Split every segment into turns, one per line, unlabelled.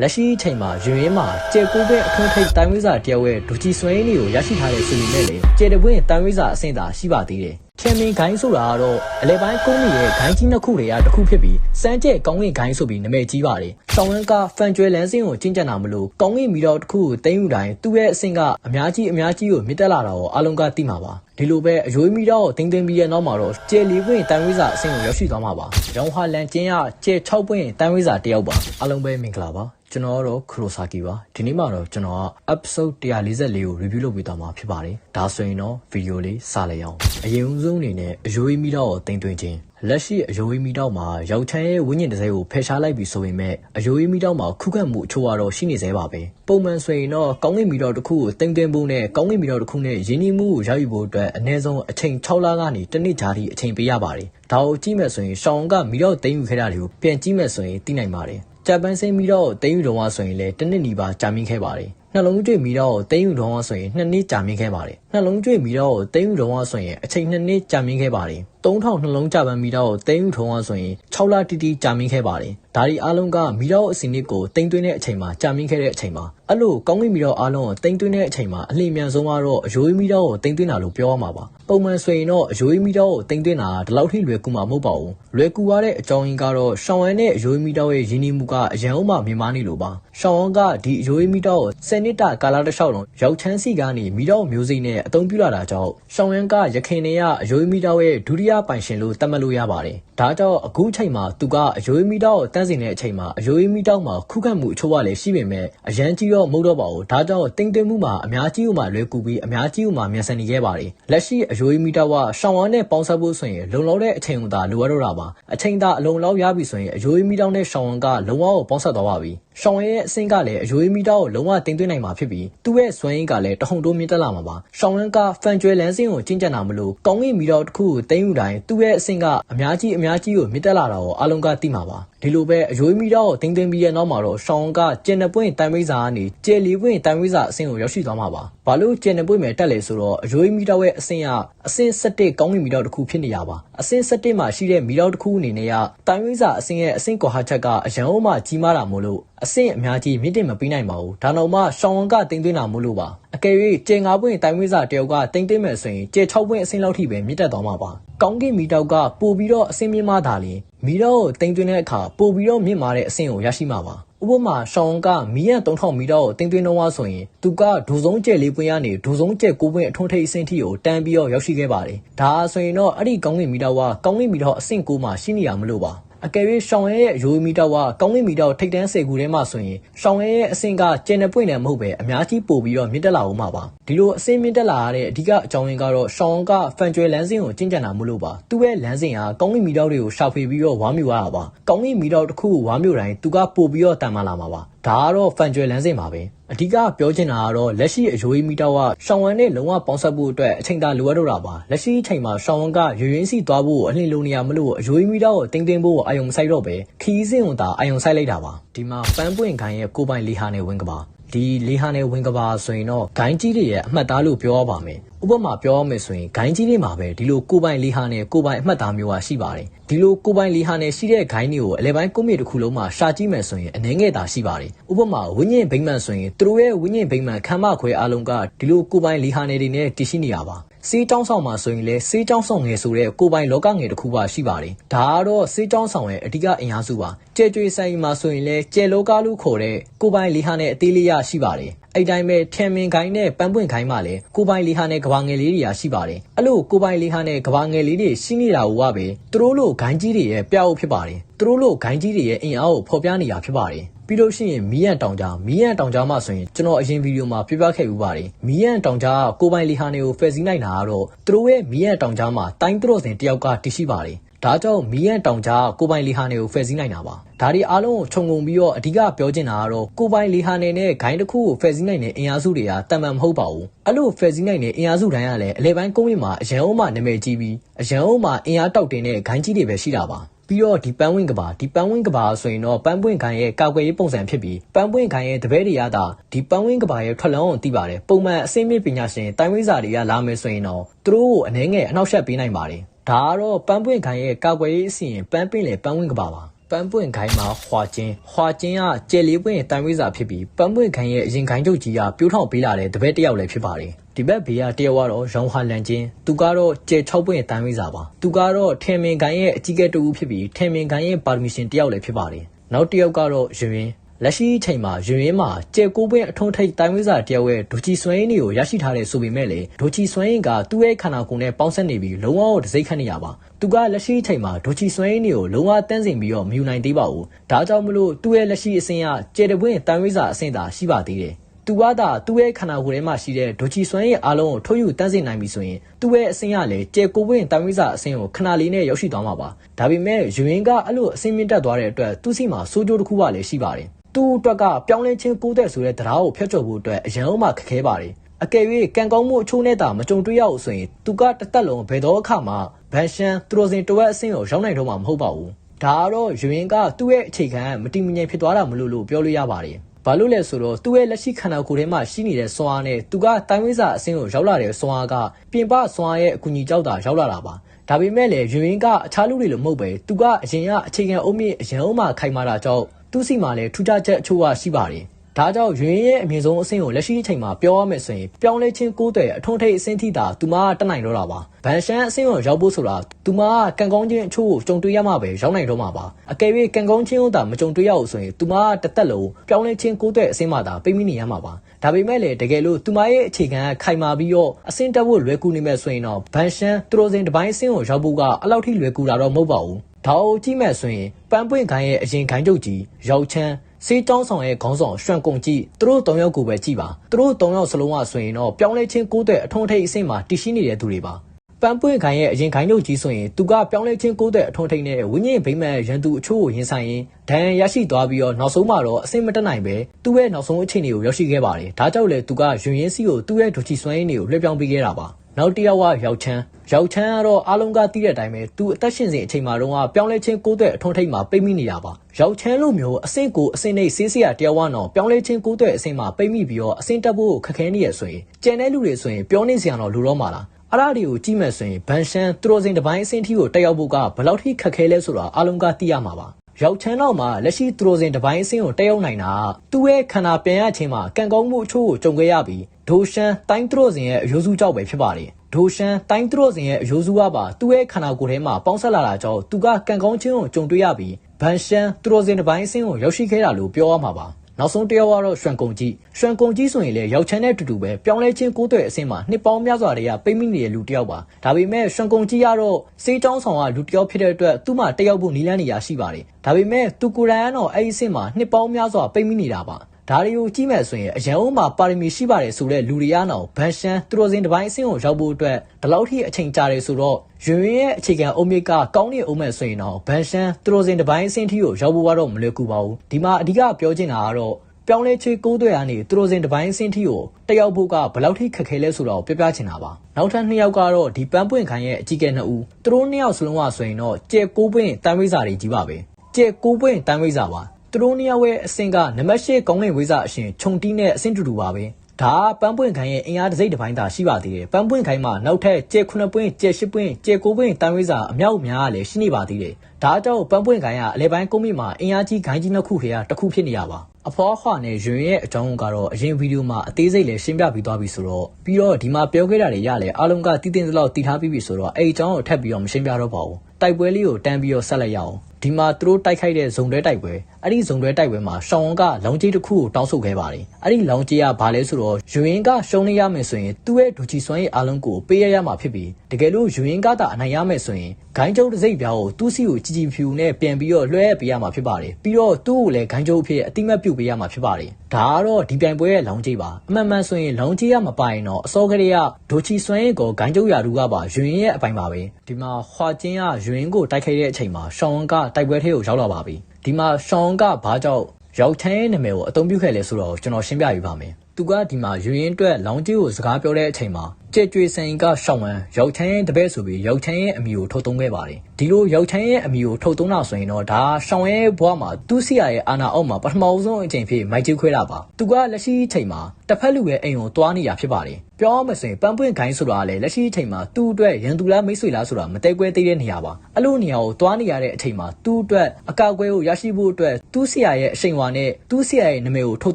လက်ရှိအချိန်မှာရွင်ရင်းမှာကျဲကိုးပဲအထွန်းထိပ်တိုင်းဝိဇာတယောက်ရဲ့ဒူချီစွမ်းရည်တွေကိုရရှိထားတဲ့ဆိုပေမဲ့လည်းကျဲတပွင့်တိုင်းဝိဇာအဆင့်သာရှိပါသေးတယ်ချန်ပီယံဂိုင်းဆိုတာကတော့အလဲပိုင်းကုန်းမီရဲ့ဂိုင်းကြီးနှစ်ခုတွေကတစ်ခုဖြစ်ပြီးစမ်းကျဲကောင်းကင်ဂိုင်းဆိုပြီးနာမည်ကြီးပါတယ်။ရှောင်းဝန်းကဖန်ကျွဲလန်းစင်းကိုကျင့်ကြံတာမလို့ကောင်းကင်မီတော်တစ်ခုကိုတင်းယူတိုင်းသူ့ရဲ့အဆင့်ကအများကြီးအများကြီးကိုမြင့်တက်လာတာကိုအလုံးကသိမှာပါ။ဒီလိုပဲအယိုးမီတော်ကိုတင်းတင်းပြီးရဲ့နောက်မှာတော့ကျဲလေးပွင့်တိုင်းဝိဇာအဆင့်ကိုရောက်ရှိသွားမှာပါ။ရောင်ဟာလန်ကျင်းရကျဲ6ပွင့်တိုင်းဝိဇာတယောက်ပါ။အလုံးပဲမင်္ဂလာပါ။ ကျွန်တော်ကတော့ခရိုဆာကီပါဒီနေ့မှာတော့ကျွန်တော်က episode 144ကို review လုပ်ပေးသွားမှာဖြစ်ပါတယ်ဒါဆိုရင်တော့ဗီဒီယိုလေးစလိုက်အောင်အရင်ဆုံးအနေနဲ့အယိုးမီတော့ကိုတင်သွင်းခြင်းလက်ရှိအယိုးမီတော့မှာရောက်ချမ်းရဲ့ဝိညာဉ်တစ်စဲကိုဖယ်ရှားလိုက်ပြီဆိုပေမဲ့အယိုးမီတော့မှာခုခံမှုအချို့ကတော့ရှိနေသေးပါပဲပုံမှန်ဆိုရင်တော့ကောင်းကင်မီတော့တစ်ခုကိုတင်သွင်းဖို့နဲ့ကောင်းကင်မီတော့တစ်ခုနဲ့ရင်းနှီးမှုကိုရယူဖို့အတွက်အနည်းဆုံးအချိန်6လကနေတစ်နှစ်ကြာထိအချိန်ပေးရပါတယ်ဒါကိုကြည့်မဲ့ဆိုရင်ရှောင်းကမီတော့တင်ယူခဲ့တာတွေကိုပြန်ကြည့်မဲ့ဆိုရင်သိနိုင်ပါတယ် ဂျပန်စိမီတော့တင်းယူတော်ဆိုရင်လည်းတစ်နှစ်နီးပါးကြာမြင့်ခဲ့ပါတယ်နှလုံးကျွေမီတော့တင်းယူတော်ဆိုရင်နှစ်နှစ်ကြာမြင့်ခဲ့ပါတယ် နှလုံးကျွေမီတော့တင်းယူတော်ဆိုရင်အချိန်နှစ်နှစ်ကြာမြင့်ခဲ့ပါတယ်3000နှလုံးကြပန်းမီတော့တင်းယူထုံးဆိုရင်6လတိတိကြာမြင့်ခဲ့ပါတယ်ဒါဒီအားလုံးကမီတော့အစီနစ်ကိုတင်သွင်းတဲ့အချိန်မှာကြာမြင့်ခဲ့တဲ့အချိန်မှာအဲ့လိုကောင်းကင်မီတော့အားလုံးကိုတင်သွင်းတဲ့အချိန်မှာအလင်းမြန်ဆုံးကတော့အယိုးမီတော့ကိုတင်သွင်းတာလို့ပြောရမှာပါပုံမှန်ဆိုရင်တော့အယိုးမီတော့ကိုတင်သွင်းတာဒီလောက်ထိလွယ်ကူမှာမဟုတ်ပါဘူးလွယ်ကူရတဲ့အကြောင်းရင်းကတော့ရှောင်းဝမ်နဲ့အယိုးမီတော့ရဲ့ရင်းနှီးမှုကအရန်အောင်မှမြင်မာနေလို့ပါရှောင်းဝမ်ကဒီအယိုးမီတော့ကိုစနစ်တာကာလာတစ်လျှောက်လုံးရောက်ချမ်းစီကနေမီတော့မျိုးစိနဲ့အသုံးပြုလာတာကြောင့်ရှောင်းဝမ်ကရခင်နေရအယိုးမီတော့ရဲ့ဒုတိယပိုင်ရှင်လို့သတ်မှတ်လို့ရပါတယ်ဒါကြောင့်အခုချိန်မှာသူကအယိုးမီတော့ကိုတန်းစင်တဲ့အချိန်မှာအယိုးမီတော့မှာခုခံမှုအချို့ကလည်းရှိပေမဲ့အရန်ကြီးတော့မဟုတ်တော့ပါဘူးဒါကြောင့်တင်းတင်းမှုမှာအများကြီးဥမှာလွယ်ကူပြီးအများကြီးဥမှာမြန်ဆန်နေခဲ့ပါတယ်လက်ရှိအယိုးမီတော့ကရှောင်းဝမ်နဲ့ပေါင်းစပ်ဖို့ဆိုရင်လုံလောက်တဲ့အချိန်ကိုသာလိုအပ်တော့တာပါအချိန်သာအလုံလောက်ရပြီဆိုရင်အယိုးမီတော့နဲ့ရှောင်းဝမ်ကလုံဝကိုပေါင်းစပ်သွားပါပြီ ရှောင်းရဲ့အဆင့်ကလည်းအယိုးမီတာကိုလုံးဝတင်သွင်းနိုင်မှာဖြစ်ပြီးသူ့ရဲ့စွမ်းရည်ကလည်းတဟုန်တိုးမြင့်တက်လာမှာပါရှောင်းရန်ကဖန်ကျွဲလန်းစင်းကိုကျင့်ကြံတာမလို့ကောင်းကင်မီတာတစ်ခုကိုတင်ယူတိုင်းသူ့ရဲ့အဆင့်ကအများကြီးအများကြီးကိုမြင့်တက်လာတာကိုအားလုံးကသိမှာပါဒီလိုပဲအယိုးမီတာကိုတင်သွင်းပြီးတဲ့နောက်မှာတော့ရှောင်းကကျင်နပွင့်တိုင်ဝိဇာကနေကျယ်လီပွင့်တိုင်ဝိဇာအဆင့်ကိုရောက်ရှိသွားမှာပါဘာလို့ကျင်နပွင့်မယ်တက်လဲဆိုတော့အယိုးမီတာရဲ့အဆင့်ကအဆင့်7ကောင်းကင်မီတာတစ်ခုဖြစ်နေရပါအဆင့်7မှာရှိတဲ့မီတာတစ်ခုအနေနဲ့ကတိုင်ဝိဇာအဆင့်ရဲ့အဆင့်ကွာဟချက်ကအရန်အောင်မှကြီးမားတာမို့လို့အဆင့်အများကြီးမြင့်တင်မပေးနိုင်ပါဘူးဒါတော့မှရှောင်းဝမ်ကတင်သွင်းတာမို့လို့ပါအကယ်၍ကျဲ9ပွင့်တိုင်ဝိဇာတယောက်ကတင်သွင်းမယ်ဆိုရင်ကျဲ6ပွင့်အဆင့်လောက်ထိပဲမြင့်တက်သွားမှာပါကောင်းကင်မီတောက်ကပို့ပြီးတော့အဆင့်မြင့်မှသာလျှင်မီတော့ကိုတင်သွင်းတဲ့အခါပို့ပြီးတော့မြင့်မာတဲ့အဆင့်ကိုရရှိမှာပါ ဥပမာရှောင်းကမီးရ3000မီတာကိုတင်သွင်းတော့ဆိုရင်သူကဒူဆုံးကျဲလေးပွင့်ကနေဒူဆုံးကျဲ9ပွင့်အထွန်းထိပ်အဆင့်ထိကိုတန်းပြီးတော့ရောက်ရှိခဲ့ပါတယ်ဒါဆိုရင်တော့အဲ့ဒီကောင်းကင်မီတာကကောင်းကင်မီတာအဆင့်9မှာရှိနေရမလို့ပါ အကယ်၍ရှောင်းရဲရဲ့ရိုးမီတာကကောင်းကင်မီတာကိုထိတ်တန်းစေကူထဲမှာဆိုရင်ရှောင်းရဲရဲ့အဆင့်ကကျန်တဲ့ပွင့်တယ်မဟုတ်ပဲအများကြီးပို့ပြီးတော့မြင့်တက်လာဦးမှာပါဒီလိုအဆင့်မြင့်တက်လာရတဲ့အဓိကအကြောင်းရင်းကတော့ရှောင်းကဖန်ကျွဲလန်းစင်းကိုကျင့်ကြံတာမလို့ပါသူ့ရဲ့လန်းစင်းဟာကောင်းကင်မီတာတွေကိုရှာဖွေပြီးတော့ဝါမျိုးရတာပါကောင်းကင်မီတာတစ်ခုကိုဝါမျိုးတိုင်းသူကပို့ပြီးတော့တန်မာလာမှာပါ ဒါကတော့ ဖန်ကျွဲလန်းစင်ပါပဲအဓိကပြောချင်တာကတော့လက်ရှိအယိုးမီတာကရှောင်းဝမ်နဲ့လုံးဝပေါင်းစပ်ဖို့အတွက်အချိန်သာလိုအပ်တော့တာပါလက်ရှိအချိန်မှာရှောင်းဝမ်ကရွရင်းစီသွားဖို့အလှင်လုံးနေရမလို့အယိုးမီတာကိုတင်းတင်းဖို့အာယုံဆိုင်တော့ပဲခီးစင်ကိုသာအာယုံဆိုင်လိုက်တာပါဒီမှာပန်းပွင့်ခိုင်ရဲ့ကိုပိုင်လေးဟာနဲ့ဝင်ကပါဒီလေးဟာနဲ့ဝင်ကပါဆိုရင်တော့ဂိုင်းကြီးတွေရဲ့အမှတ်သားလို့ပြောရပါမယ် ဥပမာပြောရမယ်ဆိုရင်ဂိုင်းကြီးတွေမှာပဲဒီလိုကိုပိုင်လေးဟာနဲ့ကိုပိုင်အမှတ်သားမျိုးကရှိပါတယ်ဒီလိုကိုပိုင်လေးဟာနဲ့ရှိတဲ့ဂိုင်းတွေကိုအလဲပိုင်းကွန်မြစ်တစ်ခုလုံးမှာရှာကြည့်မယ်ဆိုရင်အနေငယ်သာရှိပါတယ်ဥပမာဝိညာဉ်ဘိမ့်မှန်ဆိုရင်သူတို့ရဲ့ဝိညာဉ်ဘိမ့်မှန်ခမ်းမခွဲအားလုံးကဒီလိုကိုပိုင်လေးဟာနဲ့တွေနဲ့တည်ရှိနေရပါစေးချောင်းဆောင်မှာဆိုရင်လည်းစေးချောင်းဆောင်ငယ်ဆိုတဲ့ကိုပိုင်လောကငယ်တစ်ခုပါရှိပါတယ်။ဒါကတော့စေးချောင်းဆောင်ရဲ့အဓိကအင်အားစုပါ။ကျဲကျွေးဆိုင်မှာဆိုရင်လည်းကျဲလောကလို့ခေါ်တဲ့ကိုပိုင်လေးဟာနဲ့အသေးလေးရရှိပါတယ်။အဲ့တိုင်းပဲထင်မင်ခိုင်းနဲ့ပန်းပွင့်ခိုင်းမှလည်းကိုပိုင်လေးဟာနဲ့ကဘာငယ်လေးတွေရရှိပါတယ်။အဲ့လိုကိုပိုင်လေးဟာနဲ့ကဘာငယ်လေးတွေရှိနေတာဟောပါပဲ။သူတို့လိုဂိုင်းကြီးတွေရဲ့ပြအုပ်ဖြစ်ပါတယ်။သူတို့လိုဂိုင်းကြီးတွေရဲ့အင်အားကိုဖော်ပြနေတာဖြစ်ပါတယ်။ပြီးလို့ရှိရင်မီးရန်တောင်ကြားမီးရန်တောင်ကြားမှာဆိုရင်ကျွန်တော်အရင်ဗီဒီယိုမှာပြပြခဲ့ဥပါတယ်မီးရန်တောင်ကြားကိုပိုင်လီဟာနေကိုဖယ်စီးနိုင်တာကတော့သူတို့ရဲ့မီးရန်တောင်ကြားမှာတိုင်းသူတော်စင်တယောက်ကတရှိပါတယ် ဒါကြောင့်မီးရန်တောင်ကြားကိုပိုင်လီဟာနေကိုဖယ်စီးနိုင်တာပါဒါဒီအားလုံးကိုခြုံငုံပြီးတော့အဓိကပြောချင်တာကတော့ကိုပိုင်လီဟာနေနဲ့ဂိုင်းတစ်ခုကိုဖယ်စီးနိုင်တဲ့အင်အားစုတွေကတန်မှန်မဟုတ်ပါဘူးအဲ့လိုဖယ်စီးနိုင်တဲ့အင်အားစုတိုင်းကလည်းအလဲပိုင်းကုန်းဝင်းမှာအရန်အုံးမှာနာမည်ကြီးပြီးအရန်အုံးမှာအင်အားတောက်တင်တဲ့ဂိုင်းကြီးတွေပဲရှိတာပါပြီးတော့ဒီပန်းဝင်းကဘာဒီပန်းဝင်းကဘာဆိုရင်တော့ပန်းပွင့်ခိုင်ရဲ့ကောက်ွယ်ရေးပုံစံဖြစ်ပြီးပန်းပွင့်ခိုင်ရဲ့တပည့်တွေရတာဒီပန်းဝင်းကဘာရဲ့ထွက်လောင်းကိုသိပါတယ်ပုံမှန်အစိမ့်မြင့်ပညာရှင်တိုင်းဝိဇာတွေကလာမယ်ဆိုရင်တော့သူတို့ကိုအနှဲငယ်အနောက်ရှက်ပေးနိုင်ပါတယ် ဒါကတော့ပန်းပွင့်ခိုင်ရဲ့ကောက်ွယ်ရေးအစီရင်ပန်းပင့်လေပန်းဝင်းကဘာပါပန်းပွင့်ခိုင်းမှာဟွာကျင်းဟွာကျင်းကကျယ်လေးပွင့်တန်ဝိဇာဖြစ်ပြီးပန်းပွင့်ခိုင်းရဲ့အရင်ခိုင်းချုပ်ကြီးကပြိုးထောင်ပေးလာတဲ့တပည့်တစ်ယောက်လည်းဖြစ်ပါတယ်ဒီဘက်ဘေးကတယောက်ကတော့ရောင်ဟာလန်ချင်းသူကတော့ကျဲ6ပွင့်တန်ဝိဇာပါသူကတော့ထင်မင်ခိုင်းရဲ့အကြီးကဲတူဖြစ်ပြီးထင်မင်ခိုင်းရဲ့ပါရမီရှင်တယောက်လည်းဖြစ်ပါတယ်နောက်တစ်ယောက်ကတော့ရွင် လက်ရှိအချိန်မှာယူရင်းမှာကျဲကိုပွင့်အထုံးထိပ်တိုင်းဝိဇာတယောက်ရဲ့ဒူချီစွမ်းရင်းတွေကိုရရှိထားတဲ့ဆိုပေမဲ့လေဒူချီစွမ်းရင်းကသူ့ရဲ့ခန္ဓာကိုယ်နဲ့ပေါင်းဆက်နေပြီးလုံးဝတစိမ့်ခတ်နေရပါသူကလက်ရှိအချိန်မှာဒူချီစွမ်းရင်းတွေကိုလုံးဝတန်းစင်ပြီးတော့မယူနိုင်သေးပါဘူးဒါကြောင့်မလို့သူ့ရဲ့လက်ရှိအဆင့်ကကျဲတပွင့်တိုင်းဝိဇာအဆင့်သာရှိပါသေးတယ်သူကသာသူ့ရဲ့ခန္ဓာကိုယ်ထဲမှာရှိတဲ့ဒိုချီစွမ်းရဲ့အားလုံးကိုထုတ်ယူတန်းစင်နိုင်ပြီဆိုရင်သူ့ရဲ့အဆင့်ကလည်းကျေကိုဝင်းတန်ဝိဇာအဆင့်ကိုခဏလေးနဲ့ရောက်ရှိသွားမှာပါဒါပေမဲ့ယူရင်းကအဲ့လိုအဆင့်မြင့်တက်သွားတဲ့အတွက်သူ့စီမှာစိုးကြိုးတစ်ခုကလည်းရှိပါတယ် သူ့အတွက်ကပြောင်းလဲခြင်းကိုးတဲ့ဆိုတဲ့တရားကိုဖျက်ချော်ဖို့အတွက်အရန်အောင်မှခက်ခဲပါတယ်အကယ်၍ကံကောင်းမှုအချိုးနဲ့တာမကြုံတွေ့ရအောင်ဆိုရင်သူကတသက်လုံးဘယ်တော့အခါမှဗန်ရှန်သူတော်စင်တဝက်အဆင့်ကိုရောက်နိုင်တော့မှာမဟုတ်ပါဘူးဒါကတော့ယူရင်းကသူ့ရဲ့အခြေခံမတိမငြိမ်ဖြစ်သွားတာမလို့လို့ပြောလို့ရပါတယ်ဘာလို့လဲဆိုတော့သူ့ရဲ့လက်ရှိခန္ဓာကိုယ်ထဲမှာရှိနေတဲ့စွမ်းအားနဲ့သူကတိုင်းဝိဇာအဆင့်ကိုရောက်လာတဲ့စွမ်းအားကပြင်ပစွမ်းအားရဲ့အကူအညီကြောက်တာရောက်လာတာပါဒါပေမဲ့လည်းယူရင်းကအခြားလူတွေလိုမဟုတ်ပဲသူကအရင်ကအခြေခံအုံးမြင့်အရင်အုံးမှခိုင်မာတာကြောင့် သူ့စီမှာလည်းထူးခြားချက်အချို့ကရှိပါတယ်ဒါကြောင့်ရွေးရဲ့အမြင့်ဆုံးအဆင့်ကိုလက်ရှိအချိန်မှာပြောရမယ်ဆိုရင်ပြောင်းလဲခြင်းကိုးတဲ့အထုံးထိပ်အဆင့်ထိတာသူမကတက်နိုင်တော့တာပါဗန်ရှန်အဆင့်ကိုရောက်ဖို့ဆိုတာသူမကကံကောင်းခြင်းအချို့ကိုကြုံတွေ့ရမှာပဲရောက်နိုင်တော့မှာပါအကယ်၍ကံကောင်းခြင်းကိုသာမကြုံတွေ့ရအောင်ဆိုရင်သူမကတသက်လုံးပြောင်းလဲခြင်းကိုးတဲ့အဆင့်မှသာပိတ်မိနေရမှာပါဒါပေမဲ့လည်းတကယ်လို့သူမရဲ့အခြေခံကခိုင်မာပြီးတော့အဆင့်တက်ဖို့လွယ်ကူနေမဲ့ဆိုရင်တော့ဗန်ရှန်သူတို့စင်တပိုင်းအဆင့်ကိုရောက်ဖို့ကအလောက်ထိလွယ်ကူတာတော့မဟုတ်ပါဘူး ဒါကိုကြည့်မဲ့ဆိုရင်ပန်းပွင့်ခိုင်းရဲ့အရင်ခိုင်းချုပ်ကြီးရောက်ချမ်းစေးတောင်းဆောင်ရဲ့ခေါင်းဆောင်ရွှန်ကုန်ကြည့်သူတို့၃ယောက်ကိုပဲကြည့်ပါသူတို့၃ယောက်စလုံးကဆိုရင်တော့ပြောင်းလဲခြင်းကိုးတဲ့အထုံးထိပ်အဆင့်မှာတည်ရှိနေတဲ့သူတွေပါပန်းပွင့်ခိုင်ရဲ့အရင်ခိုင်ချုပ်ကြီးဆိုရင်သူကပြောင်းလဲခြင်းကိုးတဲ့အထုံးထိပ်နဲ့ဝင်းရင်ဗိမ္မာန်ရန်သူအချို့ကိုရင်ဆိုင်ရင်ဒဏ်ရရှိသွားပြီးတော့နောက်ဆုံးမှာတော့အဆင့်မတက်နိုင်ပဲသူ့ရဲ့နောက်ဆုံးအခြေအနေကိုရောက်ရှိခဲ့ပါတယ်ဒါကြောင့်လေသူကယွင်ရင်စီကိုသူ့ရဲ့ဒုချီစွမ်းရင်းတွေကိုလွှဲပြောင်းပေးခဲ့တာပါ နောက်တစ်ယောက်ကရောက်ချမ်းရောက်ချမ်းကတော့အားလုံးကသိတဲ့အတိုင်းပဲသူအသက်ရှင်စဉ်အချိန်မှာတော့ပြောင်းလဲခြင်းကိုးတဲ့အထွန်းထိပ်မှာပိတ်မိနေတာပါရောက်ချမ်းလိုမျိုးအဆင့်ကိုအဆင့်နဲ့ဆေးစရာတရားဝတော့ပြောင်းလဲခြင်းကိုးတဲ့အဆင့်မှာပိတ်မိပြီးတော့အဆင့်တက်ဖို့ခက်ခဲနေရဆိုရင်ကြံတဲ့လူတွေဆိုရင်ပြောနေစရာတော့လူတော့မှာလားအဲ့ဒါတွေကိုကြည့်မယ်ဆိုရင်ဘန်ရှန်သူတော်စင်တစ်ပိုင်းအဆင့်ထိကိုတက်ရောက်ဖို့ကဘယ်လောက်ထိခက်ခဲလဲဆိုတာအားလုံးကသိရမှာပါရောက်ချမ်းတော့မှာလက်ရှိသူတော်စင်တစ်ပိုင်းအဆင့်ကိုတက်ရောက်နိုင်တာသူ့ရဲ့ခန္ဓာပြန်ရခြင်းမှာကံကောင်းမှုအချို့ကိုကြုံခဲ့ရပြီး ဒိုရှန်တိုင်းသူတော်စင်ရဲ့အယိုးစုကြောက်ပဲဖြစ်ပါတယ်ဒိုရှန်တိုင်းသူတော်စင်ရဲ့အယိုးစုကပါသူ့ရဲ့ခန္ဓာကိုယ်ထဲမှာပေါင်းဆက်လာတာကြောင့်သူကကံကောင်းခြင်းကိုကြုံတွေ့ရပြီးဘန်ရှန်သူတော်စင်တစ်ပိုင်းအဆင့်ကိုရောက်ရှိခဲ့တာလို့ပြောရမှာပါနောက်ဆုံးတစ်ယောက်ကတော့ရွှန်ကုံကြီးရွှန်ကုံကြီးဆိုရင်လည်းရောက်ချမ်းတဲ့အတူတူပဲပြောင်းလဲခြင်းကိုးသွဲအဆင့်မှာနှစ်ပေါင်းများစွာတည်းကပိတ်မိနေတဲ့လူတစ်ယောက်ပါဒါပေမဲ့ရွှန်ကုံကြီးကတော့စေးတောင်းဆောင်ကလူတစ်ယောက်ဖြစ်တဲ့အတွက်သူ့မှာတက်ရောက်ဖို့နီးလန်းနေရရှိပါတယ်ဒါပေမဲ့သူကိုယ်တိုင်ကတော့အဲ့ဒီအဆင့်မှာနှစ်ပေါင်းများစွာပိတ်မိနေတာပါ ဒါတွေကိုကြည့်မဲ့ဆိုရင်အရန်အောင်မှာပါရမီရှိပါတယ်ဆိုတဲ့လူတွေရအောင်ဘန်ရှန်သူတော်စင်တစ်ပိုင်းအဆင့်ကိုရောက်ဖို့အတွက်ဒီလောက်ထိအချိန်ကြာတယ်ဆိုတော့ရွင်ရဲ့အခြေခံအုံမြစ်ကကောင်းနေအောင်မဲ့ဆိုရင်တော့ဘန်ရှန်သူတော်စင်တစ်ပိုင်းအဆင့်ထိကိုရောက်ဖို့ကတော့မလွယ်ကူပါဘူးဒီမှာအဓိကပြောချင်တာကတော့ပြောင်းလဲချေကိုးတွေကနေသူတို့စင်တပိုင်းအဆင့်ထိကိုတက်ရောက်ဖို့ကဘယ်လောက်ထိခက်ခဲလဲဆိုတော့ပြောပြချင်တာပါနောက်ထပ်နှစ်ယောက်ကတော့ဒီပန်းပွင့်ခိုင်ရဲ့အကြီးကဲနှစ်ဦးသူတို့နှစ်ယောက်စလုံးကဆိုရင်တော့ကျဲကိုးပွင့်တန်ဝိဇာတွေကြီးပါပဲကျဲကိုးပွင့်တန်ဝိဇာပါ သူတို့နှစ်ယောက်ရဲ့အဆင့်ကနံပါတ်၈ကောင်းကင်ဝိဇာအရှင်ခြုံတီးနဲ့အဆင့်တူတူပါပဲဒါပန်းပွင့်ခိုင်ရဲ့အင်အားတစ်စိတ်တစ်ပိုင်းသာရှိပါသေးတယ်ပန်းပွင့်ခိုင်မှာနောက်ထပ်ကျဲ9ပွင့်ကျဲ10ပွင့်ကျဲ9ပွင့်တန်ဝိဇာအမြောက်များလည်းရှိနေပါသေးတယ်ဒါကြောင့်ပန်းပွင့်ခိုင်ကအလဲပိုင်းကုန်းမြင့်မှာအင်အားကြီးခိုင်ကြီးနှစ်ခုခေကတစ်ခုဖြစ်နေရပါအဖွားခွာနဲ့ရွင်ရဲ့အကြောင်းကတော့အရင်ဗီဒီယိုမှာအသေးစိတ်လည်းရှင်းပြပြီးသွားပြီဆိုတော့ပြီးတော့ဒီမှာပြောခဲ့တာတွေရလဲအားလုံးကတည်တင်သလောက်တည်ထားပြီးပြီဆိုတော့အဲ့အကြောင်းကိုထပ်ပြီးတော့မရှင်းပြတော့ပါဘူးတိုက်ပွဲလေးကိုတန်းပြီးတော့ဆက်လိုက်ရအောင် ဒီမှာသူတို့တိုက်ခိုက်တဲ့ဇုံတွဲတိုက်ပွဲအဲ့ဒီဇုံတွဲတိုက်ပွဲမှာရှောင်းဝန်ကလောင်ကြီးတစ်ခုကိုတောင်းဆုတ်ခဲ့ပါတယ်အဲ့ဒီလောင်ကြီးကဘာလဲဆိုတော့ယူရင်ကရှုံးနေရမယ်ဆိုရင်သူ့ရဲ့ဒူချီစွမ်းရဲ့အားလုံးကိုပေးရရမှာဖြစ်ပြီးတကယ်လို့ယူရင်ကသာအနိုင်ရမယ်ဆိုရင်ဂိုင်းကျုပ်တစ်စိတ်ပြားကိုသူ့စီကိုကြည်ကြည်ဖြူနဲ့ပြန်ပြီးတော့လွှဲပေးရမှာဖြစ်ပါတယ်ပြီးတော့သူ့ကိုလည်းဂိုင်းကျုပ်အဖြစ်အတိမတ်ပြုတ်ပေးရမှာဖြစ်ပါတယ်ဒါကတော့ဒီပြိုင်ပွဲရဲ့လောင်ကြီးပါအမှန်မှန်ဆိုရင်လောင်ကြီးရမပိုင်တော့အစောကလေးကဒိုချီစွမ်းရဲ့ကိုဂိုင်းကျုပ်ရာထူးကပါယူရင်ရဲ့အပိုင်ပါပဲဒီမှာဟွာကျင်းကယူရင်ကိုတိုက်ခိုက်တဲ့အချိန်မှာရှောင်းဝန်ကတိုက်ပွဲထဲကိုရောက်လာပါပြီဒီမှာရှောင်းကဘာကြောင့်ရောက်ချမ်းရဲ့နာမည်ကိုအသုံးပြုခဲ့လဲဆိုတော့ကျွန်တော်ရှင်းပြပေးပါမယ်သူကဒီမှာယူရင်အတွက် လောင်ကြီးကိုစကားပြောတဲ့အချိန်မှာ ကြဲကြွေစင်ကရှောင်းဝမ်ရောက်ချမ်းရဲ့တပည့်ဆိုပြီးရောက်ချမ်းရဲ့အမည်ကိုထုတ်သုံးခဲ့ပါတယ်ဒီလိုရောက်ချမ်းရဲ့အမိကိုထုတ်သုံးတာဆိုရင်တော့ဒါရှောင်းရဲ့ဘွားမှာသူ့ဆရာရဲ့အာနာအောက်မှာပထမဆုံးအချိန်ဖြစ်မိုက်ကျခွဲတာပါသူကလက်ရှိအချိန်မှာတစ်ဖက်လူရဲ့အိမ်ကိုတွားနေတာဖြစ်ပါတယ်ပြောမှဆိုရင်ပန်းပွင့်ခိုင်းဆိုတာလည်းလက်ရှိအချိန်မှာသူ့အတွက်ရန်သူလားမိတ်ဆွေလားဆိုတာမတဲကွဲသေးတဲ့နေရာပါအဲ့လိုနေရာကိုတွားနေရတဲ့အချိန်မှာသူ့အတွက်အကောက်ကွဲကိုရရှိဖို့အတွက်သူ့ဆရာရဲ့အရှိန်ဝါနဲ့သူ့ဆရာရဲ့နာမည်ကိုထုတ်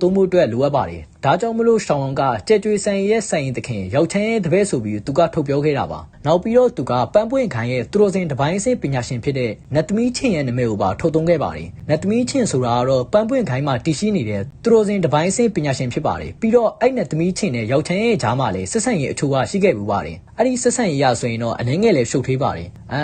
သုံးဖို့အတွက်လိုအပ်ပါတယ်ဒါကြောင့်မလို့ရှောင်းဝန်ကကြက်ကြွေဆိုင်ရဲ့ဆိုင်သခင်ရောက်ချမ်းရဲ့တပည့်ဆိုပြီးသူကထုတ်ပြောခဲ့တာပါနောက်ပြီးတော့သူကပန်းပွင့်ခိုင်ရဲ့သူတော်စင်တပိုင်းစေပညာရှင်ဖြစ်တဲ့နတ်သမီးချင်းရဲ့နာမည်ကိုပါထုတ်သုံးခဲ့ပါတယ်နတ်သမီးချင်းဆိုတာကတော့ပန်းပွင့်ခိုင်မှာတည်ရှိနေတဲ့သူတော်စင်တပိုင်းစေပညာရှင်ဖြစ်ပါတယ်ပြီးတော့အဲ့နတ်သမီးချင်းနဲ့ရောက်ချမ်းရဲ့ဂျားမှာလည်းဆက်ဆံရေးအချို့ကရှိခဲ့ပူပါတယ်အဲ့ဒီဆက်ဆံရေးရဆိုရင်တော့အနှင်းငယ်လည်းရှုပ်ထွေးပါတယ်အဲ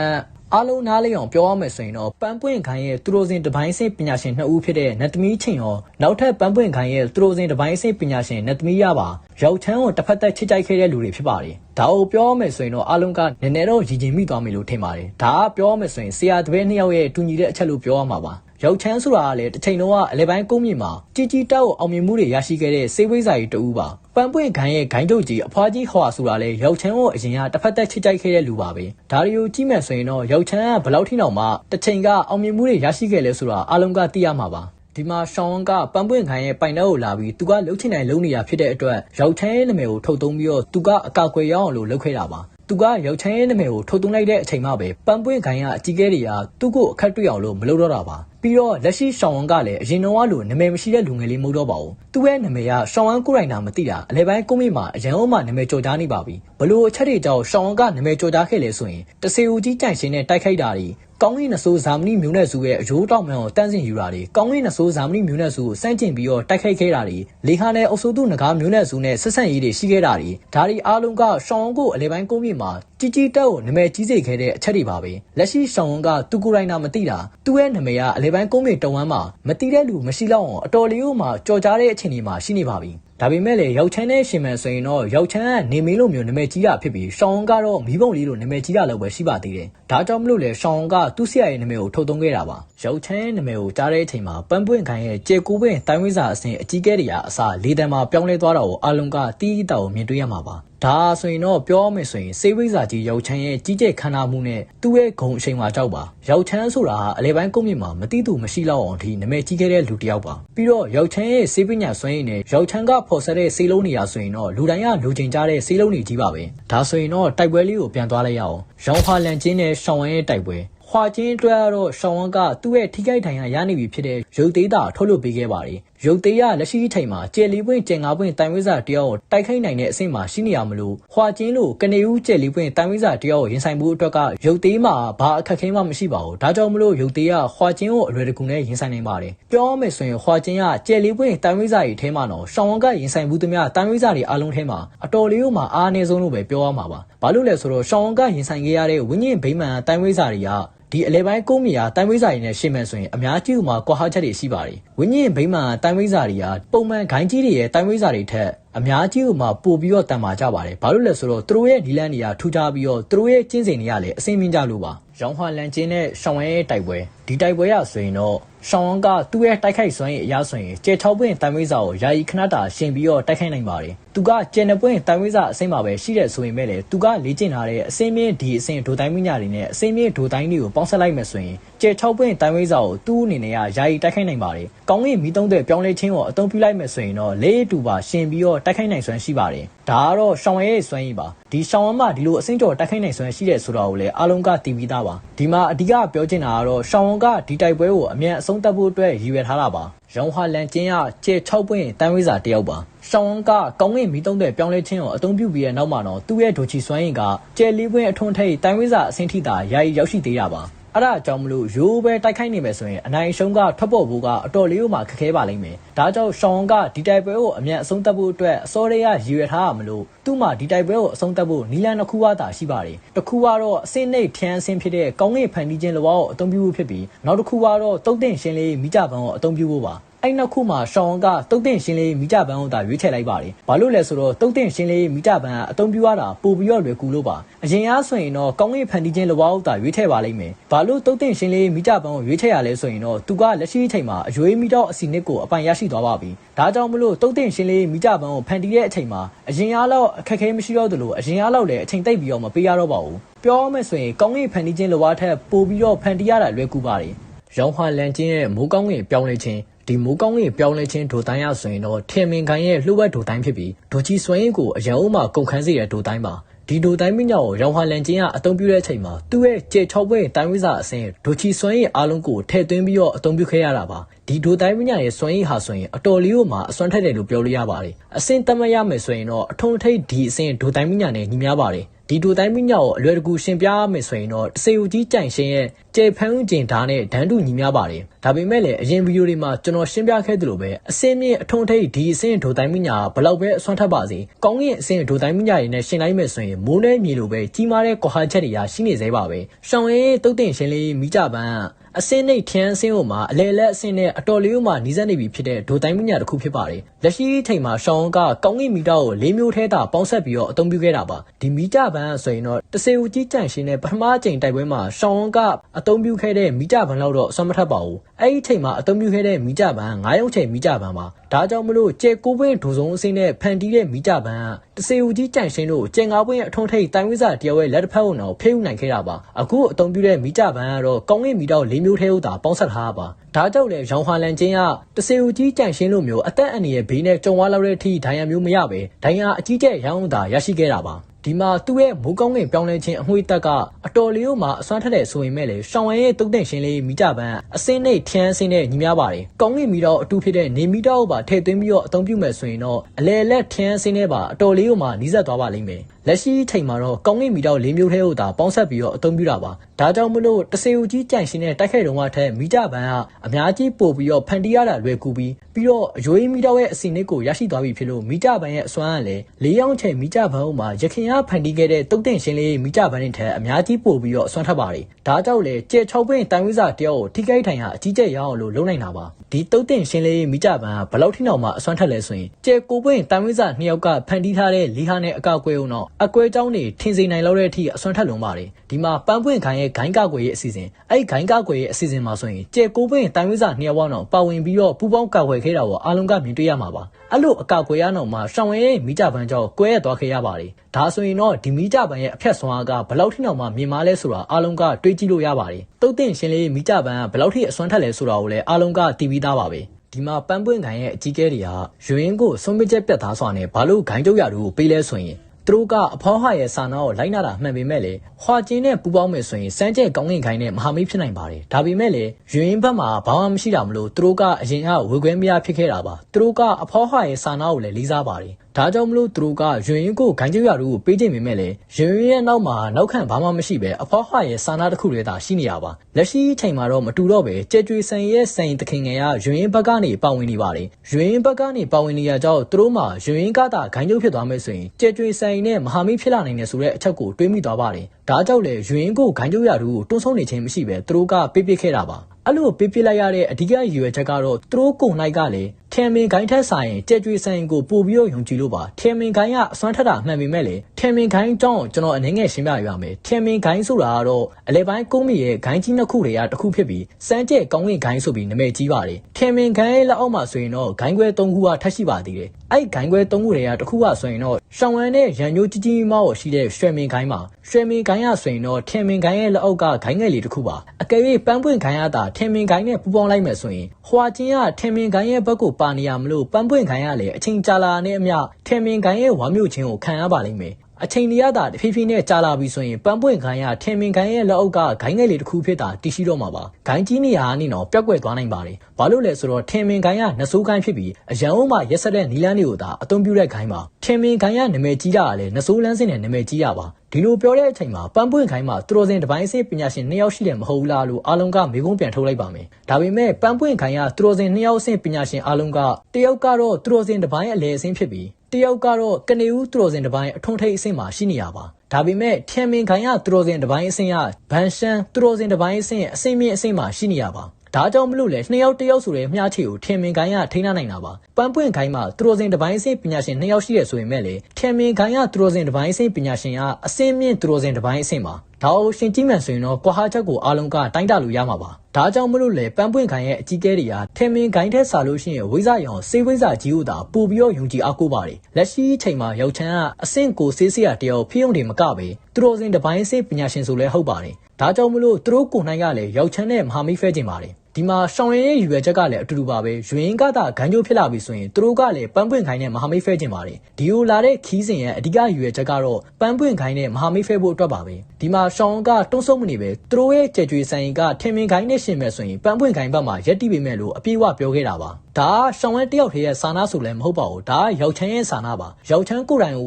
အားလုံးနားလည်အောင်ပြောရမယ်ဆိုရင်တော့ပန်းပွင့်ခိုင်ရဲ့သူတော်စင်တပိုင်းစင်ပညာရှင်နှစ်ဦးဖြစ်တဲ့နတ်သမီးချင်းရောနောက်ထပ်ပန်းပွင့်ခိုင်ရဲ့သူတော်စင်တပိုင်းစင်ပညာရှင်နတ်သမီးရပါရောက်ချမ်းကိုတစ်ဖက်သက်ချစ်ကြိုက်ခဲ့တဲ့လူတွေဖြစ်ပါတယ်။ဒါကိုပြောရမယ်ဆိုရင်တော့အားလုံးကနည်းနည်းတော့ရည်ကြည်မိသွားမယ်လို့ထင်ပါတယ်။ဒါကပြောရမယ်ဆိုရင်ဆရာတပည့်နှစ်ယောက်ရဲ့တူညီတဲ့အချက်လို့ပြောရမှာပါ။ရောက်ချမ်းဆိုတာကလည်းတစ်ချိန်လုံးကအလဲပိုင်းကုန်းမြေမှာကြီးကြီးတောက်အောင်မြင်မှုတွေရရှိခဲ့တဲ့စေဝိဇ္ဇာကြီးတူပါ ပန်းပွင့်ခိုင်ရဲ့ဂိုင်းတုတ်ကြီးအဖွားကြီးဟွာဆိုတာလေရောက်ချမ်းကိုအရင်ကတစ်ဖက်သက်ချစ်ကြိုက်ခဲ့တဲ့လူပါပဲဒါတွေကိုကြည့်မယ်ဆိုရင်တော့ရောက်ချမ်းကဘယ်လောက်ထိတောင်မှတစ်ချိန်ကအောင်မြင်မှုတွေရရှိခဲ့လဲဆိုတာအားလုံးကသိရမှာပါဒီမှာရှောင်းကပန်းပွင့်ခိုင်ရဲ့ပိုင်တဲ့ကိုလာပြီးသူကလှုပ်ချင်တိုင်းလှုပ်နေတာဖြစ်တဲ့အတွက်ရောက်ချမ်းရဲ့နာမည်ကိုထုတ်သုံးပြီးတော့သူကအကောက်ကွယ်ရအောင်လို့လုပ်ခဲ့တာပါသူကရောက်ချမ်းရဲ့နာမည်ကိုထုတ်သွင်းလိုက်တဲ့အချိန်မှပဲပန်းပွင့်ခိုင်ကအကြီးကဲတွေကသူ့ကိုအခက်တွေ့အောင်လို့မလုပ်တော့တာပါ ပြီးတော့လက်ရှိရှောင်းဝမ်ကလည်းအရင်တော့လိုနာမည်မရှိတဲ့လူငယ်လေးမဟုတ်တော့ပါဘူးသူ့ရဲ့နာမည်ကရှောင်းဝမ်ကိုရိုင်နာမသိတာအလဲပိုင်းကုန်းမိမှာအရန်အောင်မှနာမည်ကြော်ကြားနေပါပြီဘလို့အချက်တွေကြောင့်ရှောင်းဝမ်ကနာမည်ကြော်ကြားခဲ့လဲဆိုရင်တဆေဦးကြီးကြိုင်ရှင်နဲ့တိုက်ခိုက်တာတွေကောင်းကင်နဆိုးဇာမနီမျိုးနဲ့စုရဲ့အယိုးတောက်မှန်ကိုတန်းစင်ယူတာတွေကောင်းကင်နဆိုးဇာမနီမျိုးနဲ့စုကိုစန့်ကျင်ပြီးတော့တိုက်ခိုက်ခဲ့တာတွေလေဟာနဲ့အုပ်စုသူငကားမျိုးနဲ့စုနဲ့ဆက်ဆံရေးတွေရှိခဲ့တာတွေဒါတွေအားလုံးကရှောင်းကိုအလဲပိုင်းကုန်းမြေမှာជីជីတက်ကိုနာမည်ကြီးစေခဲ့တဲ့အချက်တွေပါပဲလက်ရှိရှောင်းကသူကိုယ်တိုင်နာမသိတာသူ့ရဲ့နာမည်ကအလဲပိုင်းကုန်းမြေတဝမ်းမှာမသိတဲ့လူမရှိတော့အောင်အတော်လေးကိုမှကြော်ကြားတဲ့အခြေအနေမှာရှိနေပါပြီဒါပေမဲ့လည်းရောက်ချမ်းတဲ့ရှင်မန်ဆိုရင်တော့ရောက်ချမ်းကနေမင်းလိုမျိုးနာမည်ကြီးတာဖြစ်ပြီးရှောင်းကတော့မီးပုံလေးလိုနာမည်ကြီးတာလည်းပဲရှိပါသေးတယ်။ဒါကြောင့်မလို့လေရှောင်းကသူ့ဆရာရဲ့နာမည်ကိုထုတ်သုံးခဲ့တာပါ။ရောက်ချမ်းရဲ့နာမည်ကိုကြားတဲ့အချိန်မှာပန်းပွင့်ခိုင်ရဲ့ကျေကူးပွင့်တိုင်းဝိဇာအစဉ်အကြီးကဲတွေကအစားလေးတန်းမှာပြောင်းလဲသွားတာကိုအလုံးကတီးတောင်မြင်တွေ့ရမှာပါ။ဒါဆိုရင်တော့ပြောမယ်ဆိုရင်စေဝိဇာကြီးရောက်ချမ်းရဲ့ကြီးကျယ်ခန္ဓာမှုနဲ့သူ့ရဲ့ဂုံအချိန်မှာကြောက်ပါရောက်ချမ်းဆိုတာဟာအလဲပိုင်းကုန်းမြင့်မှာမတိသူမရှိတော့အောင်ဒီနာမည်ကြီးခဲ့တဲ့လူတစ်ယောက်ပါပြီးတော့ရောက်ချမ်းရဲ့စေပညာစွမ်းရည်နဲ့ရောက်ချမ်းကဖော်ဆက်တဲ့စေလုံးနေရာဆိုရင်တော့လူတိုင်းကလူချင်းကြားတဲ့စေလုံးတွေကြီးပါပဲဒါဆိုရင်တော့တိုက်ပွဲလေးကိုပြန်သွားလိုက်ရအောင်ရောင်ဖာလန်ချင်းနဲ့ရှောင်းဝမ်ရဲ့တိုက်ပွဲခွာချင်းအတွက်ကတော့ရှောင်းဝမ်ကသူ့ရဲ့ထိခိုက်ဒဏ်ရာရနေပြီဖြစ်တဲ့ရုပ်သေးတာထုတ်လုပ်ပေးခဲ့ပါတယ် ရုပ်သေးရလက်ရှိအချိန်မှာကျယ်လီပွင့်ကျင်ငါပွင့်တိုင်ဝိဇာတယောက်ကိုတိုက်ခိုက်နိုင်တဲ့အဆင့်မှာရှိနေရမလို့ခွာချင်းလို့ကနေဦးကျယ်လီပွင့်တိုင်ဝိဇာတယောက်ကိုရင်ဆိုင်မှုအတွက်ကရုပ်သေးမှာဘာအခက်ခဲမှမရှိပါဘူးဒါကြောင့်မလို့ရုပ်သေးကခွာချင်းကိုအလွယ်တကူနဲ့ရင်ဆိုင်နိုင်ပါတယ်ပြောရမယ်ဆိုရင်ခွာချင်းကကျယ်လီပွင့်တိုင်ဝိဇာရဲ့အဲထဲမှာတော့ရှောင်းဝမ်ကရင်ဆိုင်မှုသမျှတိုင်ဝိဇာတွေအလုံးထဲမှာအတော်လေးကိုမှအားအနည်းဆုံးလို့ပဲပြောရမှာပါဘာလို့လဲဆိုတော့ရှောင်းဝမ်ကရင်ဆိုင်ခဲ့ရတဲ့ဝင်းညင်ဘိမှန်တိုင်ဝိဇာတွေကဒီအလဲပိုင်းကုန်းမီယာတိုင်းဝိဇာတွေနဲ့ရှင်းမယ်ဆိုရင်အများကြီးဥမှာကွာဟချက်တွေရှိပါတယ်။ဝင်းညင်ဘိမှန်တိုင်းဝိဇာတွေကပုံမှန်ဂိုင်းကြီးတွေရဲ့တိုင်းဝိဇာတွေထက်အများကြီးဥမှာပို့ပြီးတော့တန်မာကြပါတယ်။ဘာလို့လဲဆိုတော့သူတို့ရဲ့နီလန်တွေကထူထားပြီးတော့သူတို့ရဲ့ကျင့်စဉ်တွေကလည်းအဆင်မြင့်ကြလို့ပါ။ရောင်ဟွာလန်ကျင်းနဲ့ရှောင်းဝဲရဲ့တိုက်ပွဲဒီတိုက်ပွဲရဆိုရင်တော့ ရှောင်းဝမ်ကသူ့ရဲ့တိုက်ခိုက်စွမ်းရည်အရဆိုရင်ကျဲ6ပွင့်တိုင်ဝိဇာကိုယာယီခဏတာရှင်ပြီးတော့တိုက်ခိုက်နိုင်ပါတယ်။သူကကျဲ2ပွင့်တိုင်ဝိဇာအစိမ့်မှာပဲရှိတဲ့ဆိုရင်ပဲလေသူကလေ့ကျင့်ထားတဲ့အစင်းမြင့်ဒီအစင်းဒိုတိုင်းမညာတွေနဲ့အစင်းမြင့်ဒိုတိုင်းတွေကိုပေါင်းဆက်လိုက်မယ်ဆိုရင်ကျဲ6ပွင့်တိုင်ဝိဇာကိုသူ့အနေနဲ့ကယာယီတိုက်ခိုက်နိုင်ပါတယ်။ကောင်းကင်မီသုံးတဲ့ပြောင်းလဲခြင်းကိုအသုံးပြုလိုက်မယ်ဆိုရင်တော့လေးတူပါရှင်ပြီးတော့တိုက်ခိုက်နိုင်စွမ်းရှိပါတယ်။ဒါကတော့ရှောင်းဝမ်ရဲ့စွမ်းရည်ပါ။ ဒီရှောင်းဝမ်မှာဒီလိုအစင်းကျော်တိုက်ခိုက်နိုင်စွမ်းရှိတဲ့ဆိုတာကိုလည်းအားလုံးကသိပြီးသားပါ။ဒီမှာအဓိကပြောချင်တာကတော့ရှောင်းဝမ်ကဒီတိုက်ပွဲကိုအမြန်အဆုံးသတ်ဖို့အတွက်ရည်ရွယ်ထားတာပါ။ရောင်ဟာလန်ကျင်းကကျဲ6ပွင့်တန်းဝိဇာတယောက်ပါ။ရှောင်းဝမ်ကကောင်းကင်မီတုံးတဲ့ပြောင်းလဲခြင်းကိုအသုံးပြုပြီးတဲ့နောက်မှာတော့သူ့ရဲ့ဒိုချီစွမ်းရည်ကကျဲလေးပွင့်အထွန်းထိပ်တန်းဝိဇာအဆင့်ထိတာယာယီရောက်ရှိသေးတာပါ။ အဲ့ဒါအကြောင်းမလို့ရိုးပဲတိုက်ခိုက်နေမယ်ဆိုရင်အနိုင်ရှုံးကထွက်ပေါ်ဖို့ကအတော်လေးကိုမှခက်ခဲပါလိမ့်မယ်။ဒါကြောင့်ရှောင်းကဒီတိုက်ပွဲကိုအမြန်အဆုံးသတ်ဖို့အတွက်အစောတွေကရည်ရွယ်ထားရမလို့သူ့မှာဒီတိုက်ပွဲကိုအဆုံးသတ်ဖို့နီလန်တစ်ခုဝသာရှိပါတယ်။တစ်ခုကတော့အစင်းနှိတ်ထန်းအစင်းဖြစ်တဲ့ကောင်းကင်ဖန်တီးခြင်းလောကိုအသုံးပြုဖို့ဖြစ်ပြီးနောက်တစ်ခုကတော့တုတ်တင်ရှင်းလေးမိကြပန်းကိုအသုံးပြုဖို့ပါ။ အဲ့နောက်ခုမှာရှောင်းကတုတ်တင်ရှင်းလေးမိကြပန်းကိုသာရွေးချယ်လိုက်ပါတယ်။ဘာလို့လဲဆိုတော့တုတ်တင်ရှင်းလေးမိကြပန်းကအသုံးပြုရတာပိုပြီးတော့လွယ်ကူလို့ပါ။အရင်အားဆိုရင်တော့ကောင်းကင်ဖန်တီးခြင်းလောကိုသာရွေးချယ်ပါလိမ့်မယ်။ဘာလို့တုတ်တင်ရှင်းလေးမိကြပန်းကိုရွေးချယ်ရလဲဆိုရင်တော့သူကလက်ရှိအချိန်မှာအရွေးမိတော့အစီနစ်ကိုအပိုင်ရရှိသွားပါပြီ။ဒါကြောင့်မလို့တုတ်တင်ရှင်းလေးမိကြပန်းကိုဖန်တီးတဲ့အချိန်မှာအရင်အားလောက်အခက်အခဲမရှိတော့သလိုအရင်အားလောက်လည်းအချိန်တိတ်ပြီးတော့မပေးရတော့ပါဘူး။ဒပြောရမယ်ဆိုရင်ကောင်းကင်ဖန်တီးခြင်းလိုအားထက်ပိုပြီးတော့ဖန်တီးရတာလွယ်ကူပါတယ်ရောင်ဟွာလန်ချင်းရဲ့မိုးကောင်းကင်ပြောင်းလဲခြင်း ဒီမိုးကောင်းကင်ပြောင်းလဲခြင်းဒိုတိုင်းရဆိုရင်တော့ထင်မင်ခိုင်ရဲ့လှုပ်ဝက်ဒိုတိုင်းဖြစ်ပြီးဒိုချီစွမ်းရင်းကိုအရန်အုံးမှာကုန်ခန်းစေတဲ့ဒိုတိုင်းပါဒီဒိုတိုင်းမညောင်ကိုရောင်ဟွာလန်ချင်းကအသုံးပြုတဲ့အချိန်မှာသူ့ရဲ့ကျေ6ဘွဲ့တိုင်းဝိစာအစင်ဒိုချီစွမ်းရင်းအားလုံးကိုထည့်သွင်းပြီးတော့အသုံးပြုခဲ့ရတာပါဒီဒိုတိုင်းမညရဲ့စွမ်းရည်ဟာဆိုရင်အတော်လေးကိုမှအစွမ်းထက်တယ်လို့ပြောလို့ရပါတယ်အစင်တမရမယ်ဆိုရင်တော့အထုံထိတ်ဒီအစင်ဒိုတိုင်းမညနဲ့ညီများပါတယ် ဒီဒိုတိုင်းမညကိုအလွယ်တကူရှင်ပြရမယ်ဆိုရင်တော့စေဦးကြီးကြိုင်ရှင်ရဲ့ကျေဖန်းဦးကျင်ဓာတ်နဲ့ဒန်းတူညီများပါတယ်ဒါပေမဲ့လည်းအရင်ဗီဒီယိုတွေမှာကျွန်တော်ရှင်းပြခဲ့သလိုပဲအစင်းမြင့်အထုံထိတ်ဒီအစင်းဒိုတိုင်းမညဘလောက်ပဲအစွမ်းထက်ပါစေကောင်းကင်အစင်းဒိုတိုင်းမညရည်နဲ့ရှင်လိုက်မယ်ဆိုရင်မိုးနဲ့မြေလိုပဲကြီးမားတဲ့ကွာဟချက်တွေရရှိနေသေးပါပဲရှောင်းရဲတုတ်တင်ရှင်လေးမိကြပန်း အစင်းနှိတ်ထန်းအစင်းဟိုမှာအလဲလက်အစင်းနဲ့အတော်လေးဟိုမှာနီးစပ်နေပြီဖြစ်တဲ့ဒိုတိုင်းမညာတစ်ခုဖြစ်ပါတယ်လက်ရှိချိန်မှာရှောင်းကကောင်းကင်မီတာကို၄မျိုးထဲတာပေါင်းဆက်ပြီးတော့အသုံးပြုခဲ့တာပါဒီမီတာဘန်းဆိုရင်တော့တစေဦးကြီးကြန့်ရှင်နဲ့ပထမအကြိမ်တိုက်ပွဲမှာရှောင်းကအသုံးပြုခဲ့တဲ့မီတာဘန်းလောက်တော့အစွမ်းမထက်ပါဘူးအဲ့ဒီချိန်မှာအသုံးပြုခဲ့တဲ့မီတာဘန်း9ရောက်ချိန်မီတာဘန်းပါ ဒါကြောင့်မလို့ကျဲကိုပွင့်ဒိုစုံအစင်းနဲ့ဖန်တီးတဲ့မီတာဘန်းတစေဦးကြီးကြန့်ရှင်တို့ကျဲငါးပွင့်အထုံးထိပ်တိုင်းဝိစာတယောက်ရဲ့လက်တစ်ဖက်ကိုတော့ဖေးယူနိုင်ခဲ့တာပါအခုအသုံးပြုတဲ့မီတာဘန်းကတော့ကောင်းကင်မီတာကို၄မျိုးထဲဟုတ်တာပေါင်းဆက်ထားတာပါဒါကြောင့်လေရောင်ဟာလန်ချင်းကတစေဦးကြီးကြန့်ရှင်းလို့မျိုးအသက်အန္တရာယ်ဘေးနဲ့ကြုံဝါလောက်တဲ့အထိဒဏ်ရာမျိုးမရပဲဒဏ်ရာအကြီးကျယ်ရောင်းတာရရှိခဲ့တာပါ ဒီမှာသူ့ရဲ့မိုးကောင်းကင်ပြောင်းလဲခြင်းအမွှေးတက်ကအတော်လေးကိုမှအစွမ်းထက်တဲ့ဆိုရင်မဲ့လေရှောင်းဝဲရဲ့တုတ်တဲ့ရှင်လေးမိကြပန်းအစင်းနဲ့ထန်းစင်းနဲ့ညီများပါတယ်ကောင်းကင်မီတော့အတူဖြစ်တဲ့နေမီတော့ပါထည့်သွင်းပြီးတော့အသုံးပြုမယ်ဆိုရင်တော့အလဲလက်ထန်းစင်းနဲ့ပါအတော်လေးကိုမှနီးစပ်သွားပါလိမ့်မယ် လက်ရှိချိန်မှာတော့ကောင်းကင်မီတော့၄မျိုးထဲကိုသာပေါင်းဆက်ပြီးတော့အသုံးပြုတာပါဒါကြောင့်မလို့တစေဦးကြီးကြန့်ရှင်တဲ့တိုက်ခိုက်တုံးကထက်မိကြပန်းကအများကြီးပို့ပြီးတော့ဖန်တီးရတာလွယ်ကူပြီးပြီးတော့အယွေးမီတော့ရဲ့အစီနစ်ကိုရရှိသွားပြီဖြစ်လို့မိကြပန်းရဲ့အစွမ်းကလည်း၄ရောင်းချိန်မိကြပန်းဥမှာရခင်ကဖန်တီးခဲ့တဲ့တုတ်တင်ရှင်လေးမိကြပန်းနဲ့ထက်အများကြီးပို့ပြီးတော့အစွမ်းထပ်ပါတယ်ဒါကြောင့်လေကျဲ6ပင်းတိုင်းဝိစာတယောက်ကိုထိခိုက်ထိုင်ဟာအကြီးကျယ်ရအောင်လို့လုပ်နိုင်တာပါဒီတုတ်တင်ရှင်လေးမိကြပန်းကဘလောက်ထိနောက်မှအစွမ်းထက်လဲဆိုရင်ကျဲ9ပင်းတိုင်းဝိစာ2ယောက်ကဖန်တီးထားတဲ့လီဟာနဲ့အကောက်ကွဲအောင်တော့အကွဲကြောင်းတွေထင်စေနိုင်လောက်တဲ့အထိအစွမ်းထက်လုံးပါတယ်ဒီမှာပန်းပွင့်ခိုင်ရဲ့ဂိုင်းကောက်ွယ်ရဲ့အစီအစဉ်အဲ့ဒီဂိုင်းကောက်ွယ်ရဲ့အစီအစဉ်မှာဆိုရင်ကျဲ9ပင်းတိုင်းဝိစာ2ယောက်တော့ပါဝင်ပြီးတော့ပူပေါင်းကောက်ွယ်ခဲ့တာကိုအားလုံးကမြင်တွေ့ရမှာပါအဲ့လိုအကောက်ကွယ်ရအောင်မှာရှောင်းရဲမိကြပန်းကြောင့်ကွဲရသွားခဲ့ရပါတယ်ဒါဆိုရင်တော့ဒီမိကြပန်းရဲ့အဖြတ်ဆွမ်းအားကဘလောက်ထိနောက်မှမြင်မာလဲဆိုတာအားလုံးကတွေးကြည့်လို့ရပါတယ်တုတ်တင်ရှင်လေးမိကြပန်းကဘလောက်ထိအစွမ်းထက်လဲဆိုတာကိုလည်းအားလုံးကသိပြီးသားပါပဲဒီမှာပန်းပွင့်ခိုင်ရဲ့အကြီးကဲတွေကရွင်ကိုဆုံးမချက်ပြတ်သားစွာနဲ့ဘာလို့ဂိုင်းကျုပ်ရတို့ကိုပေးလဲဆိုရင် သူတို့ကအဖောဟာရဲ့စာနာကိုလိုက်နာတာမှန်ပေမဲ့လေဟွာကျင်းနဲ့ပူပေါင်းမယ်ဆိုရင်စမ်းကျက်ကောင်းကင်ခိုင်းနဲ့မဟာမိတ်ဖြစ်နိုင်ပါတယ်ဒါပေမဲ့လေရွင်ဘက်မှာဘာမှမရှိတာမလို့သူတို့ကအရင်ကဝေခွဲမရဖြစ်ခဲ့တာပါသူတို့ကအဖောဟာရဲ့စာနာကိုလည်းလေးစားပါတယ် ဒါကြောင့်မလို့သူတို့ကရွင်ရင်ကိုဂိုင်းကျရတို့ကိုပေးခြင်းပေမဲ့လေရွင်ရင်ရဲ့နောက်မှာနောက်ခံဘာမှမရှိပဲအဖောဟရဲ့စာနာတစ်ခုလေးသာရှိနေရပါလက်ရှိအချိန်မှာတော့မတူတော့ပဲကြဲကြွေဆန်ရဲ့ဆန်တခင်ငယ်ကရွင်ရင်ဘက်ကနေပါဝင်နေပါတယ်ရွင်ရင်ဘက်ကနေပါဝင်နေရကြောင်းသူတို့မှာရွင်ရင်ကသာဂိုင်းကျုပ်ဖြစ်သွားမယ်ဆိုရင်ကြဲကြွေဆန်နဲ့မဟာမိတ်ဖြစ်လာနိုင်တယ်ဆိုတဲ့အချက်ကိုတွေးမိသွားပါတယ်ဒါကြောင့်လေရွင်ကိုဂိုင်းကျုပ်ရတို့ကိုတွန်းဆုံးနေခြင်းမရှိပဲသူတို့ကပေးပစ်ခဲ့တာပါအဲ့လိုပေးပစ်လိုက်ရတဲ့အဓိကရည်ရွယ်ချက်ကတော့သူတို့ကိုနိုင်ကလည်း ထင်မင်ဂိုင်းထက်ဆိုင်ကြက်ကြွေဆိုင်ကိုပို့ပြီးတော့ယုံကြည်လို့ပါထင်မင်ဂိုင်းကအစွမ်းထက်တာမှန်ပေမဲ့လေထင်မင်ဂိုင်းကြောင့်ကျွန်တော်အနေငယ်ရှင်းပြရမယ်ထင်မင်ဂိုင်းဆိုတာကတော့အလဲပိုင်းကုန်းမီရဲ့ဂိုင်းကြီးနှစ်ခုတွေကတစ်ခုဖြစ်ပြီးစမ်းကျက်ကောင်းကင်ဂိုင်းဆိုပြီးနာမည်ကြီးပါတယ်ထင်မင်ဂိုင်းရဲ့လက်အောက်မှာဆိုရင်တော့ဂိုင်းခွဲ၃ခုကထပ်ရှိပါသေးတယ်အဲ့ဂိုင်းခွဲ၃ခုတွေကတစ်ခုကဆိုရင်တော့ရှောင်းဝမ်နဲ့ရန်ညိုးကြီးကြီးမောက်ရှိတဲ့ရွှေမင်ဂိုင်းမှာရွှေမင်ဂိုင်းရဆိုရင်တော့ထင်မင်ဂိုင်းရဲ့လက်အောက်ကဂိုင်းငယ်လေးတစ်ခုပါအကယ်၍ပန်းပွင့်ဂိုင်းရတာထင်မင်ဂိုင်းနဲ့ပူပေါင်းလိုက်မယ်ဆိုရင်ဟွာချင်းကထင်မင်ဂိုင်းရဲ့ဘက်ကိုပါနေရမလို့ပန်းပွင့်ခိုင်ရလေအချိန်ကြာလာတဲ့အမျှထင်မင်ခိုင်ရဲ့ဝါမျိုးချင်းကိုခံရပါလိမ့်မယ်အချိန်တရတာတဖြည်းဖြည်းနဲ့ကြာလာပြီဆိုရင်ပန်းပွင့်ခိုင်ရထင်မင်ခိုင်ရဲ့လက်အောက်ကဂိုင်းငယ်လေးတစ်ခုဖြစ်တာတည်ရှိတော့မှာပါဂိုင်းကြီးနေရာကနေတော့ပြက်ကွက်သွားနိုင်ပါတယ်ဘာလို့လဲဆိုတော့ထင်မင်ခိုင်ရနှစိုးခိုင်းဖြစ်ပြီးအရန်အောင်မှရက်ဆက်တဲ့နီလန်းတွေကိုသာအသုံးပြုတဲ့ဂိုင်းပါထင်မင်ခိုင်ရနာမည်ကြီးတာကလည်းနှစိုးလန်းစင်နဲ့နာမည်ကြီးတာပါဒီလိုပြောတဲ့အချိန်မှာပန်းပွင့်ခိုင်းမှာသူတော်စင်တပိုင်းစေပညာရှင်နှစ်ယောက်ရှိတယ်မဟုတ်ဘူးလားလို့အားလုံးကမေကုန်းပြန်ထုတ်လိုက်ပါမယ်ဒါပေမဲ့ပန်းပွင့်ခိုင်းကသူတော်စင်နှစ်ယောက်အဆင့်ပညာရှင်အားလုံးကတယောက်ကတော့သူတော်စင်တပိုင်းအလဲအဆင့်ဖြစ်ပြီးတယောက်ကတော့ကနေဦးသူတော်စင်တပိုင်းအထွန်းထိပ်အဆင့်မှာရှိနေရပါဒါပေမဲ့ထင်မင်ခိုင်ကသူတော်စင်တပိုင်းအဆင့်ရဗန်ရှန်သူတော်စင်တပိုင်းအဆင့်အဆင့်မြင့်အဆင့်မှာရှိနေရပါ ဒါကြောင့်မလို့လေနှစ်ယောက်တစ်ယောက်ဆိုတဲ့မျှချေကိုထင်မင်ခိုင်းကထိန်းနိုင်တာပါပန်းပွင့်ခိုင်းမှာသူတော်စင်တပိုင်းအဆင့်ပညာရှင်နှစ်ယောက်ရှိတယ်ဆိုရင်မဲ့လေထင်မင်ခိုင်းကသူတော်စင်တပိုင်းအဆင့်ပညာရှင်ကအစင်းမြင့်သူတော်စင်တပိုင်းအဆင့်ပါဒါကိုရှင်ကြည့်မှန်ဆိုရင်တော့ကွာဟာချက်ကိုအားလုံးကတိုင်းတာလို့ရမှာပါဒါကြောင့်မလို့လေပန်းပွင့်ခိုင်ရဲ့အကြီးကဲတွေကထင်မင်ခိုင်ထက်စာလို့ရှိရင်ဝိဇာရောင်စေးဝိဇာကြီးကိုသာပို့ပြီးတော့ယုံကြည်အားကိုးပါတယ်လက်ရှိအချိန်မှာရောက်ချမ်းကအဆင့်ကိုစေးစေးရတယောက်ဖိယုံတွေမကပဲသူတော်စင်တပိုင်းစေးပညာရှင်ဆိုလဲဟုတ်ပါတယ်ဒါကြောင့်မလို့သူတို့ကိုနိုင်ကလည်းရောက်ချမ်းနဲ့မဟာမိတ်ဖဲကျင်ပါတယ် ဒီမှာရှောင်းရင်ရဲ့ရွယ်ချက်ကလည်းအတူတူပါပဲရွင်ကသာဂန်းကြိုးဖြစ်လာပြီဆိုရင်သူတို့ကလည်းပန်းပွင့်ခိုင်းတဲ့မဟာမိတ်ဖဲကျင်ပါတယ်ဒီကိုလာတဲ့ခီးစဉ်ရဲ့အဓိကရွယ်ချက်ကတော့ပန်းပွင့်ခိုင်းတဲ့မဟာမိတ်ဖဲဖို့အတွက်ပါပဲဒီမှာရှောင်းကတွန်းဆုပ်မနေပဲသူတို့ရဲ့ကြက်ကြွေဆိုင်ကထင်မင်ခိုင်းနဲ့ရှင်မဲ့ဆိုရင်ပန်းပွင့်ခိုင်းဘက်မှာရက်တိပေမဲ့လို့အပြေးဝပြောခဲ့တာပါဒါကရှောင်းဝဲတယောက်တည်းရဲ့စာနာဆိုလည်းမဟုတ်ပါဘူးဒါကရောက်ချမ်းရဲ့စာနာပါရောက်ချမ်းကိုယ်တိုင်က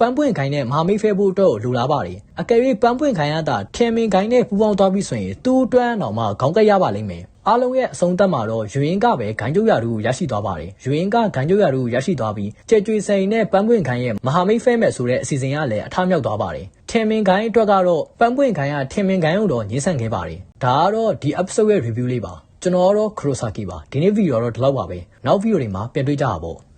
ပန်းပွင့်ခိုင်းတဲ့မဟာမိတ်ဖဲဖို့အတွက်လိုလားပါတယ်အကယ်၍ပန်းပွင့်ခိုင်းရတာထင်မင်ခိုင်းနဲ့ပူပေါင်းသွားပြီဆိုရင်သူ့အတွက်တော့မှခေါင်းကက်ရပါလိမ့်မယ် အားလုံးရဲ့အဆုံးသတ်မှာတော့ယူရင်းကပဲဂိုင်းကျုပ်ရတူရရှိသွားပါတယ်။ယူရင်းကဂိုင်းကျုပ်ရတူရရှိသွားပြီးကြက်ကြွေစိန်နဲ့ပန်းပွင့်ခိုင်းရဲ့မဟာမိတ်ဖဲမဲ့ဆိုတဲ့အစီအစဉ်ကလည်းအထမြောက်သွားပါတယ်။ထင်မင်ခိုင်းအတွက်ကတော့ပန်းပွင့်ခိုင်းကထင်မင်ခိုင်းကိုတော့ညှင်းဆန်ခဲ့ပါတယ်။ဒါကတော့ဒီ episode ရဲ့ review လေးပါ။ကျွန်တော်ကတော့ Kurosaki ပါ။ဒီနေ့ဗီဒီယိုတော့ဒီလောက်ပါပဲ။နောက်ဗီဒီယိုတွေမှာပြန်တွေ့ကြပါပေါ့။